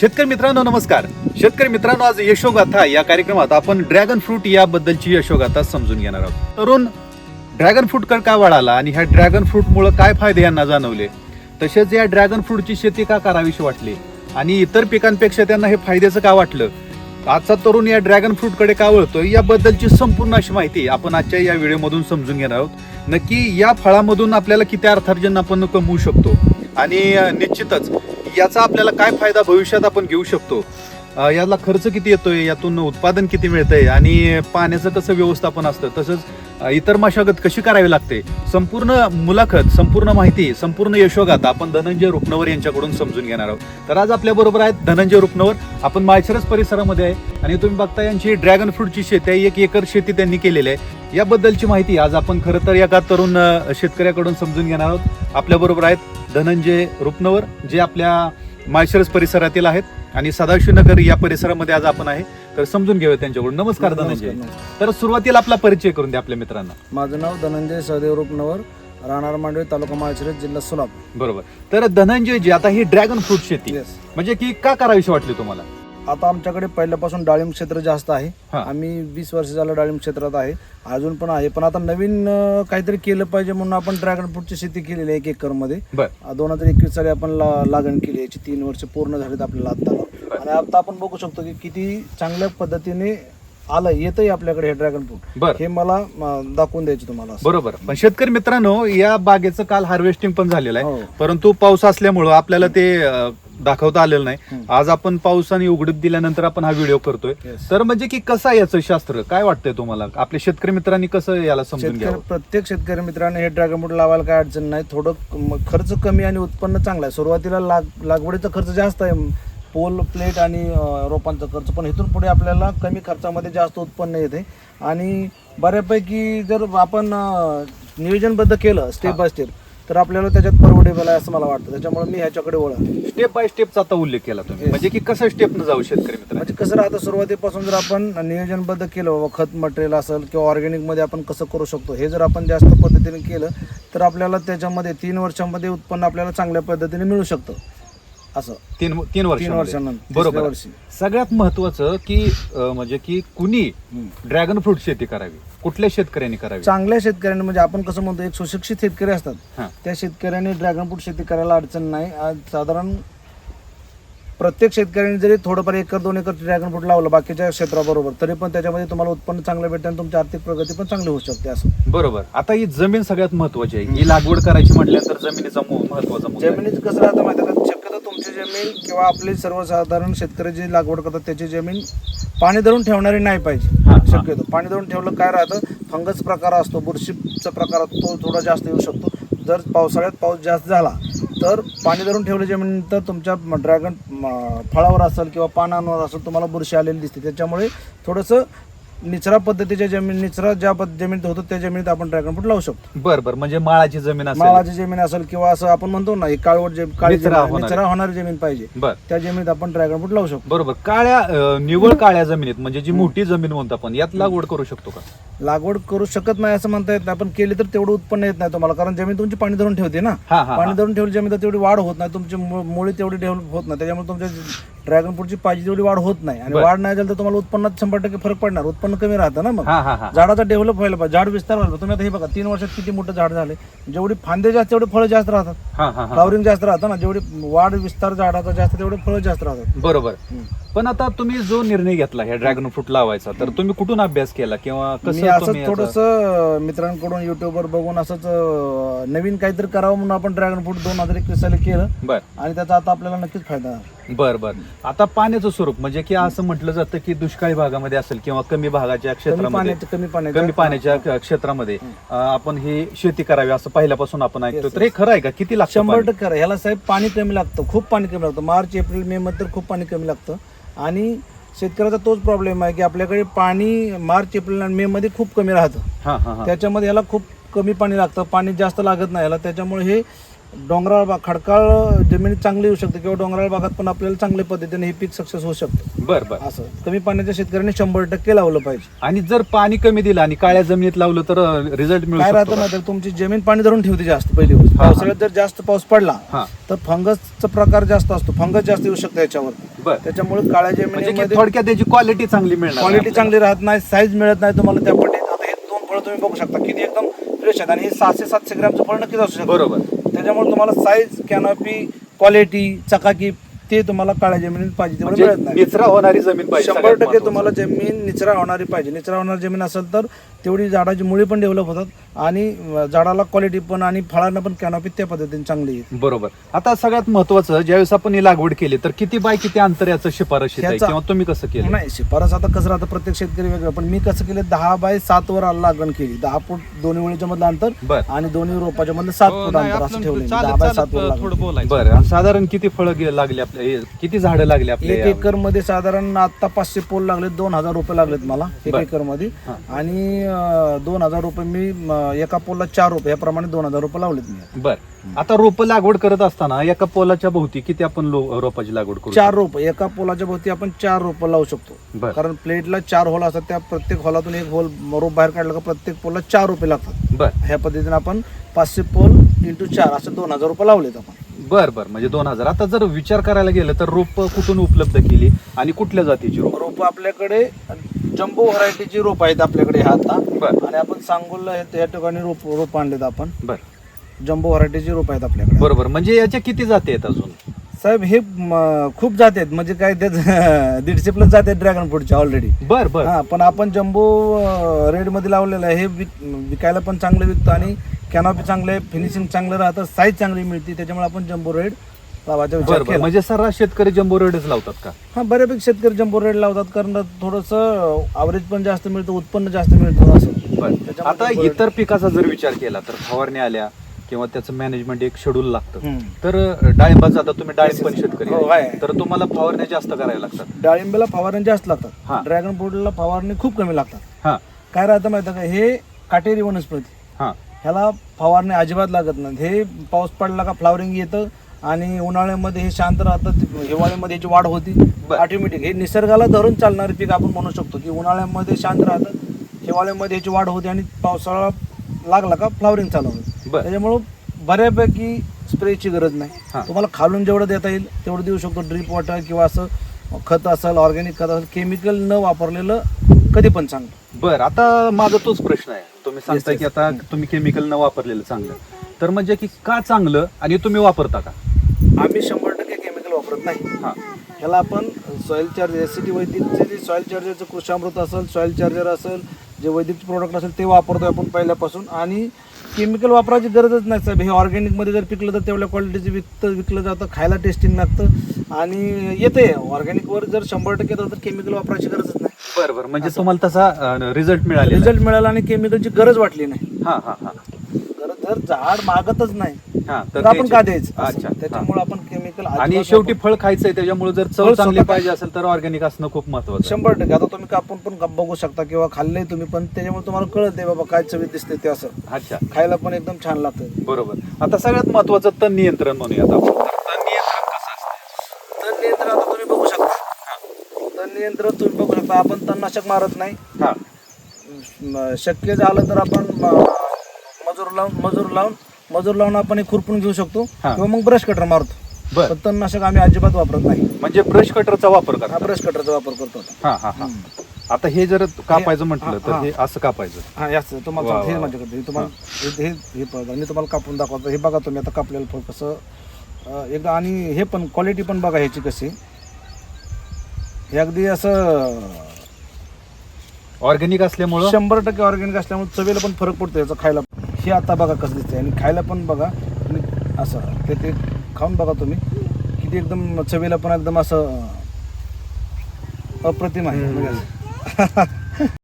शेतकरी मित्रांनो नमस्कार. शेतकरी मित्रांनो आज यशोगाथा या कार्यक्रमात आपण ड्रॅगन फ्रूट याबद्दलची यशोगाथा समजून घेणार आहोत. तरुण ड्रॅगन फ्रूटकडे का वाढाला आणि ह्या ड्रॅगन फ्रूटमुळे काय फायदे यांना जाणवले? तसेच या ड्रॅगन फ्रूटची शेती का करावीशी वाटली? आणि इतर पिकांपेक्षा त्यांना हे फायद्याचं का वाटलं? आजचा तरुण या ड्रॅगन फ्रूटकडे का वळतोय? याबद्दलची संपूर्ण अशी माहिती आपण आजच्या या व्हिडिओमधून समजून घेणार आहोत. नक्की या फळामधून आपल्याला किती अर्थार्जन आपण कमवू शकतो? आणि निश्चितच याचा आपल्याला काय फायदा भविष्यात आपण घेऊ शकतो? याला खर्च किती येतोय? यातून उत्पादन किती मिळतंय? आणि पाण्याचं कसं व्यवस्थापन असतं? तसंच इतर मशागत कशी करावी लागते? संपूर्ण मुलाखत संपूर्ण माहिती संपूर्ण यशोगात आपण धनंजय रुपनवर यांच्याकडून समजून घेणार आहोत. तर आज आपल्या बरोबर आहेत धनंजय रुपनवर. आपण माळशिरस परिसरामध्ये आहे आणि तुम्ही बघता यांची ड्रॅगन फ्रूटची शेती आहे. एक एकर शेती त्यांनी केलेली आहे. याबद्दलची माहिती आज आपण खरं तर एका तरुण शेतकऱ्याकडून समजून घेणार आहोत. आपल्या बरोबर आहेत धनंजय रुपनवर जे आपल्या माळशिरस परिसरातील आहेत. आणि सदाशिवनगर या परिसरामध्ये आज आपण आहे. तर समजून घेऊया त्यांच्याकडून. नमस्कार धनंजय. तर सुरुवातीला आपला परिचय करून द्या आपल्या मित्रांना. माझं नाव धनंजय सहदेव रूपनवर राहणार मांडवे तालुका माळशिरस जिल्हा सोलापूर. बरोबर. तर धनंजय जी आता ही ड्रॅगन फ्रूट शेती. म्हणजे की का करावीशी वाटली तुम्हाला? आता आमच्याकडे पहिल्यापासून डाळिंब क्षेत्र जास्त आहे. हा. आम्ही वीस वर्ष झालं डाळिंब क्षेत्रात आहे. अजून पण आहे. पण आता नवीन अं, काहीतरी केलं पाहिजे म्हणून आपण ड्रॅगन फ्रूटची शेती केलेली आहे एक एकरमध्ये बर दोन हजार एकवीस साली आपण ला- लागण केली याची. तीन वर्ष पूर्ण झालीत आपल्याला आता आणि आता आपण बघू शकतो की किती चांगल्या पद्धतीने आलं येतंय आपल्याकडे हे ड्रॅगन फ्रूट बर. हे मला दाखवून द्यायचे तुम्हाला असं. बरोबर. पण शेतकरी मित्रांनो या बागेचं काल हार्वेस्टिंग पण झालेलं आहे. हो. परंतु पाऊस असल्यामुळं आपल्याला ते अं, दाखवता आलेलं नाही. हम्म. आज आपण पावसाने उघडीप दिल्यानंतर आपण हा व्हिडिओ करतोय. Yes. तर म्हणजे की कसं आहे याचं शास्त्र? काय वाटतंय तुम्हाला? आपल्या शेतकरी मित्रांनी कसं याला समजून शेतकरी घ्यावं? प्रत्येक शेतकरी मित्राने हे ड्रॅगन फ्रूट लावायला काय अडचण नाही. थोडं म- खर्च कमी आणि उत्पन्न चांगलं आहे. सुरुवातीला लाग लागवडीचा खर्च जास्त आहे. पोल प्लेट आणि रोपांचा खर्च. पण इथून पुढे आपल्याला कमी खर्चामध्ये जास्त उत्पन्न येते. आणि बऱ्यापैकी जर आपण नियोजनबद्ध केलं स्टेप बाय स्टेप तर आपल्याला त्याच्यात परवडेबल आहे असं मला वाटतं. त्याच्यामुळे मी ह्याच्याकडे वळा स्टेप बाय स्टेपचा आता उल्लेख केला तुम्ही. म्हणजे की कसं स्टेपनं जाऊ शेतकरी मित्र? म्हणजे कसं राहतं सुरुवातीपासून जर आपण नियोजनबद्ध केलं बाबा खत मटेरियल असेल किंवा ऑर्गॅनिकमध्ये आपण कसं करू शकतो हे जर आपण जास्त पद्धतीने केलं तर आपल्याला त्याच्यामध्ये तीन वर्षांमध्ये उत्पन्न आपल्याला चांगल्या पद्धतीने मिळू शकतं. असं. तीन तीन वर्ष बरोबर. वर्षी. सगळ्यात महत्वाचं की अं, म्हणजे की कुणी. ड्रॅगन फ्रूट शेती करावी कुठल्या शेतकऱ्यांनी करावी? चांगल्या शेतकऱ्यांनी म्हणजे आपण कसं म्हणतो एक सुशिक्षित शेतकरी असतात. हा. त्या शेतकऱ्यांनी ड्रॅगन फ्रूट शेती करायला अडचण नाही. आज साधारण प्रत्येक शेतकऱ्यांनी जरी थोडंफार एकर दोन एकर ड्रॅगन फ्रूट लावलं बाकीच्या क्षेत्राबरोबर तरी पण त्याच्यामध्ये तुम्हाला उत्पन्न चांगलं भेटतं आणि तुमची आर्थिक प्रगती पण चांगली होऊ शकते असं. बरोबर. आता ही जमीन सगळ्यात महत्वाची आहे. ही लागवड करायची म्हटल्यानंतर जमिनीचा महत्त्वाचा. जमिनीचं कसं राहतं माहिती का? तुमची जमीन किंवा आपले सर्वसाधारण शेतकरी जी लागवड करतात त्याची जमीन पाणी धरून ठेवणारी नाही पाहिजे. शक्यतो. पाणी धरून ठेवलं काय राहतं? फंगस प्रकार असतो बुरशीचा प्रकार तो थोडा जास्त येऊ शकतो. जर पावसाळ्यात पाऊस जास्त झाला तर पाणी धरून ठेवलं जमिनीनंतर तुमच्या ड्रॅगन फळावर असेल किंवा पानांवर असेल तुम्हाला बुरशी आलेली दिसते. त्याच्यामुळे थोडंसं निचरा पद्धतीच्या जमीन निचरा ज्या पद्ध- जमिनीत होतो त्या जमिनीत आपण ड्रॅगन फ्रूट लावू शकतो. बर बर म्हणजे माळाची जमीन असेल. माळाची जमीन असेल किंवा असं आपण म्हणतो ना एक काळवट जमीन काळी निचरा जमीन- होणारी. निचरा होणारी जमीन पाहिजे. बर. त्या जमिनीत आपण ड्रॅगन फ्रूट लावू शकतो. बरोबर. काळ्या अं, निव्वळ काळ्या जमिनीत म्हणजे जी मोठी जमीन म्हणतो आपण यात लागवड करू शकतो का? लागवड करू शकत नाही असं म्हणता येत नाही. आपण केली तर तेवढं उत्पन्न येत नाही तुम्हाला कारण जमीन तुमची पाणी धरून ठेवते ना. हा हा पाणी हा. धरून ठेवली जमीन तर तेवढी वाढ होत नाही. तुमची मु- मुळी तेवढी डेव्हलप होत नाही. त्याच्यामुळे तुमच्या ड्रॅगन फ्रूटची पाहिजे तेवढी वाढ होत नाही. आणि बरं. वाढ नाही झाली तर तुम्हाला उत्पन्नात शंभर टक्के फरक पडणार. उत्पन्न कमी राहतं ना मग. हा हा हा. झाडाचा डेव्हलप व्हायला पाहिजे. झाड विस्तार व्हायला पाहिजे. तुम्ही आता हे बघा तीन वर्षात किती मोठं झाड झाले. जेवढी फांदे जास्त तेवढे फळं जास्त राहतात. हा हा हा. फ्लावरिंग जास्त राहतं ना. जेवढी वाढ विस्तार झाडाचा जास्त तेवढे फळं जास्त राहतात. बरोबर. हम्म. पण आता तुम्ही जो निर्णय घेतला ह्या ड्रॅगन फ्रूट लावायचा तर तुम्ही कुठून अभ्यास केला किंवा मी कसं असंच तुम्ही थोडस मित्रांकडून युट्यूबवर बघून असंच अं, नवीन काहीतरी करावं म्हणून आपण ड्रॅगन फ्रूट दोन हजार एकवीस साली केलं. बर. आणि त्याचा आता आपल्याला नक्कीच फायदा आहे. बर बर. आता पाण्याचं स्वरूप म्हणजे की असं म्हटलं जातं की दुष्काळी भागामध्ये असेल किंवा कमी भागाच्या क्षेत्रामध्ये पाण्याचे कमी पाण्याचे. कमी पाण्याच्या क- क्षेत्रामध्ये अं, आपण ही शेती करावी असं पहिल्यापासून आपण ऐकतो Yes, तर हे खरं आहे का? किती लागतं शंभर पाणी? टक्के खरं. ह्याला साहेब पाणी कमी लागतं खूप पाणी कमी लागतं. मार्च एप्रिल मे मध्ये तर खूप पाणी कमी लागतं. आणि शेतकऱ्याचा तोच प्रॉब्लेम आहे की आपल्याकडे पाणी मार्च एप्रिल आणि मे मध्ये खूप कमी राहतं. हा हा हा. त्याच्यामध्ये ह्याला खूप कमी पाणी लागतं. पाणी जास्त लागत नाही ह्याला. त्याच्यामुळे हे डोंगराळ भाग खडकाळ जमिनीत चांगली येऊ शकते किंवा डोंगराळ भागात पण आपल्याला चांगल्या पद्धतीने हे पीक सक्सेस होऊ शकतं. बर बर. असं. कमी पाण्याच्या शेतकऱ्यांनी शंभर टक्के लावलं पाहिजे. आणि जर पाणी कमी दिलं आणि काळ्या जमिनीत लावलं तर रिझल्ट मिळू काय शकतो राहतं का? ना तर तुमची जमीन पाणी धरून ठेवते जास्त पहिली गोष्ट. हा. पावसाळ्यात जर जास्त पाऊस पडला हा. तर फंगसचा प्रकार जास्त असतो. फंगस जास्त येऊ शकतं याच्यावर. बर. त्याच्यामुळे काळ्या म्हणजे की जमिनीमध्ये थोडक्यात त्याची क्वालिटी चांगली मिळणार क्वालिटी चांगली राहत नाही साईज मिळत नाही तुम्हाला त्या आता हे दोन फळं तुम्ही बघू शकता. किती एकदम फ्रेश आहेत. आणि हे सहाशे सातशे ग्रॅमचं फळ नक्कीच असू. शकतं. बरोबर. त्याच्यामुळे तुम्हाला साईज कॅनॉपी क्वालिटी चकाकी ते तुम्हाला काळ्या जमिनीत पाहिजे तेवढं मिळत म्हणजे नाही. निचरा होणारी जमीन पाहिजे शंभर सगळ्यात टक्के महत्त्वाचं. तुम्हाला जमीन निचरा होणारी पाहिजे. निचरा होणारी जमीन असेल तर तेवढी झाडाची मुळी पण डेव्हलप होतात आणि अं, झाडाला क्वालिटी पण आणि फळांना पण कॅनॉपी त्या पद्धतीने चांगली येते. बरोबर. आता सगळ्यात महत्वाचं ज्यावेळेस आपण ही लागवड केली तर किती बाय किती अंतर याचं शिफारशीत आहे? ह्याचा- किंवा तुम्ही कसं केलं? नाही शिफारस आता कसं राहतं प्रत्येक शेतकरी वेगळं. पण मी कसं केलं दहा बाय सात वर लागण केली. दहा फूट दोन्ही वेळीच्या मधलं अंतर बर. आणि दोन्ही रोपाच्या मधलं सात हो, फूट अंतर असं ठेवलं दहा बाय सात वर लागण केली. बरं आणि साधारण किती फळं गे- लागली आपल्या हे- किती झाडं लागली आपल्या एक एकरमध्ये साधारण आता पाचशे पोल लागले दोन हजार रुपये लागलेत मला एक बर. एकरमध्ये हा. आणि अं, दोन हजार रुपये मी अं, एका पोलला चार रुपये याप्रमाणे दोन हजार रुपये लावलेत मी. बर. आता रोप लागवड करत असताना एका पोलाच्या भोवती किती आपण लो- रोपाची लागवड करू चार रोप एका पोलाच्या भोवती आपण चार रोप लावू शकतो. बर. कारण प्लेटला चार होल असतात त्या प्रत्येक होलातून एक होल रोप बाहेर काढला का प्रत्येक पोलला चार रुपये लागतात. बर. ह्या पद्धतीने आपण पाचशे पोल इंटू चार असं दोन हजार रुपये लावलेत आपण. बर बर. म्हणजे दोन हजार. आता जर विचार करायला गेलं तर रोप कुठून उपलब्ध केली आणि कुठल्या जातीची रोप? रोप आपल्याकडे जम्बो व्हरायटीची रोप आहेत आपल्याकडे ह्या आता. बर. आणि आपण सांगोलला या ठिकाणी रोप रोप आणलेत आपण. बर. जम्बो व्हरायटीची रोप आहेत आपल्याकडे. बरोबर. म्हणजे याच्या किती जाती आहेत अजून? साहेब हे म, खूप जात आहेत. म्हणजे काय त्यात दीडशे प्लस जात आहेत ड्रॅगन फ्रूटच्या ऑलरेडी बर बर. हा पण आपण जम्बो रेडमध्ये लावलेलं आहे. हे विक विकायला पण चांगलं विकतं आणि कॅनॉपी चांगलं आहे. फिनिशिंग चांगलं राहतं. साईज चांगली मिळते. त्याच्यामुळे आपण जम्बो रेड लावायचा विचार बर. बर केला. म्हणजे सर्रास शेतकरी जम्बो रेडच लावतात का? हा बऱ्यापैकी शेतकरी जम्बो रेड लावतात. कारण थोडंसं अवरेज पण जास्त मिळतं उत्पन्न जास्त मिळतं असं. बर. आता इतर पिकाचा जर विचार केला तर फवारणी आल्या किंवा त्याचं मॅनेजमेंट एक शेड्यूल लागतं. तर डाळिंबाचं आता तुम्ही डाळिंब पण शेतकरी हो, आहे. तर तुम्हाला फवारण्या जास्त करायला लागतात. डाळिंबीला फवारणी जास्त हा. लागतात ड्रॅगन फ्रूटला फवारणी खूप कमी लागतात. हा. काय राहतं माहिती का? हे काटेरी वनस्पती. हा. ह्याला फवारणी अजिबात लागत नाही. हे पाऊस पडला का फ्लावरिंग येतं आणि उन्हाळ्यामध्ये हे शांत राहतं हिवाळ्यामध्ये याची वाढ होती. बरं. ऑटोमॅटिक हे निसर्गाला धरून चालणारे पीक आपण म्हणू शकतो की उन्हाळ्यामध्ये शांत राहतं हिवाळ्यामध्ये याची वाढ होते आणि पावसाळा लागला का फ्लावरिंग चालू होतं. बरं. त्याच्यामुळं बऱ्यापैकी स्प्रेची गरज नाही. हां. तुम्हाला खालून जेवढं देता येईल तेवढं देऊ शकतो. ड्रीप वॉटर किंवा असं खत असेल ऑर्गॅनिक खत असेल केमिकल न वापरलेलं कधी पण चांगलं. बर आता माझा तोच प्रश्न आहे. तुम्ही सांगताय. की आता तुम्ही केमिकल न वापरलेलं चांगलं. तर म्हणजे की का चांगलं आणि तुम्ही वापरता का? आम्ही शंभर टक्के केमिकल वापरत नाही. हा. ह्याला आपण soil charger S C T वैदिकचे जे सॉईल चार्जरचं कृषामृत असेल सॉईल चार्जर असेल जे वैदिक प्रोडक्ट असेल ते वापरतोय आपण पहिल्यापासून. आणि केमिकल वापरायची गरजच नाही साहेब. हे ऑर्गॅनिकमध्ये जर पिकलं तर तेवढ्या क्वालिटीचं विकतं विकलं जातं खायला टेस्टिंग लागतं आणि येते. ऑर्गॅनिकवर जर शंभर टक्के तर केमिकल वापरायची गरजच नाही. बर बर. म्हणजे तुम्हाला तसा रिझल्ट मिळाला रिझल्ट मिळाला आणि केमिकलची गरज वाटली नाही. हा हा हा. गरज जर झाड मागतच नाही. हा तर आपण त्याची- का द्यायचं? अच्छा. त्याच्यामुळे आपण केमिकल आणि शेवटी फळ खायचंय त्याच्यामुळे जर चव फळ चांगली स्वतः- पाहिजे असेल तर ऑर्गॅनिक असणं खूप महत्वाचं. शंभर टक्के. आता तुम्ही कापून पण बघू शकता किंवा खाल्लंय तुम्ही पण त्याच्यामुळे तुम्हाला कळत आहे बाबा काय चवीत दिसते ते असं. अच्छा. खायला पण एकदम छान लागतं. बरोबर. आता सगळ्यात महत्वाचं तण नियंत्रण म्हणूयात आपण. तर तण नियंत्रण कसं असतं? तण नियंत्रण आता तुम्ही बघू शकता. तण नियंत्रण तुम्ही बघू शकता. आपण तणनाशक मारत नाही. हा. म, शक्य झालं तर आपण म, मजूर लावून मजूर लावून मजूर लावून आपण हे खुरपून घेऊ शकतो. हा. किंवा मग ब्रश कटर मारतो. बर. पण तणनाशक आम्ही अजिबात वापरत नाही. म्हणजे ब्रश कटरचा वापर हा करा ब्रश कटरचा वापर करतो आता. हा हा हा. आता हे जर कापायचं म्हटलं हा, तर हा. हे असं कापायचं. हा याच तुम्हाला वा, सांगतो, हे वा. माझ्याकडे हे तुम्हाला हे. हे हे बघा मी तुम्हाला कापून दाखवतो. हे बघा तुम्ही आता कापलेलं फळ कसं अं, एकदा आणि हे पण क्वालिटी पण बघा ह्याची कशी. हे अगदी असं ऑर्गॅनिक असल्यामुळं? शंभर टक्के ऑर्गॅनिक असल्यामुळे चवीला पण फरक पडतो याचा खायला. हे आता बघा कसं दिसतंय. आणि खायला पण बघा आणि असं ते ते खाऊन बघा तुम्ही. किती एकदम चवीला पण एकदम असं अप्रतिम आहे.